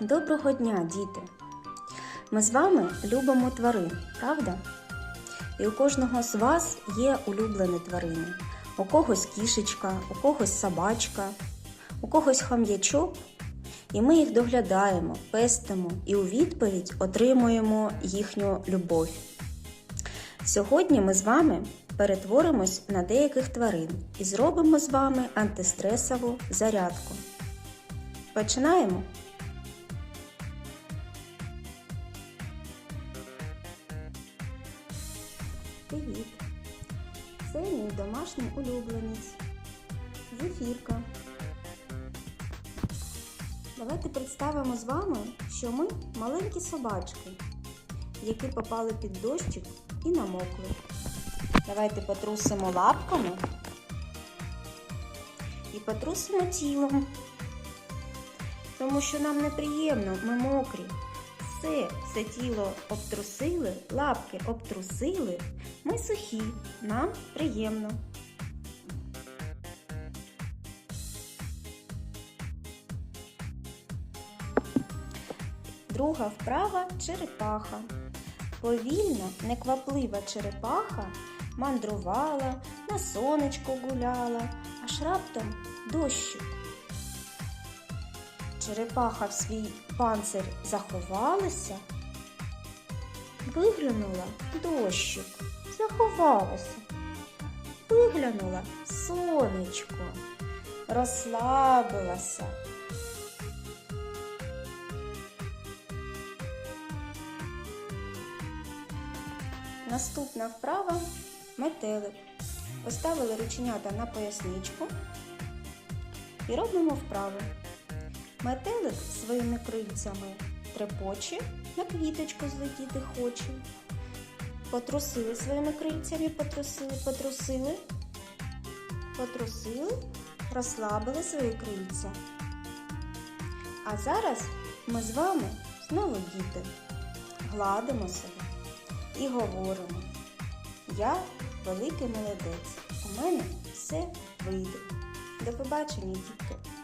Доброго дня, діти! Ми з вами любимо тварин, правда? І у кожного з вас є улюблені тварини. У когось кішечка, у когось собачка, у когось хам'ячок. І ми їх доглядаємо, пестимо і у відповідь отримуємо їхню любов. Сьогодні ми з вами перетворимось на деяких тварин і зробимо з вами антистресову зарядку. Починаємо! Привіт! Це мій домашній улюбленець. Зефірка. Давайте представимо з вами, що ми маленькі собачки, які попали під дощик і намокли. Давайте потрусимо лапками і потрусимо тілом, тому що нам неприємно, ми мокрі. Все, все тіло обтрусили, лапки обтрусили, ми сухі, нам приємно. Друга вправа черепаха. Повільна, некваплива черепаха мандрувала, на сонечку гуляла, аж раптом дощик. Черепаха в свій панцир заховалася, виглянула дощик, заховалася, виглянула сонечко, розслабилася. Наступна вправа метелик. Поставили рученята на поясничку і робимо вправу. Метелик своїми крильцями трепоче, на квіточку злетіти хоче. Потрусили своїми крильцями, потрусили, потрусили, потрусили, розслабили свої крильця. А зараз ми з вами знову діти, гладимо себе і говоримо. Я великий молодець. У мене все вийде. До побачення, дітки!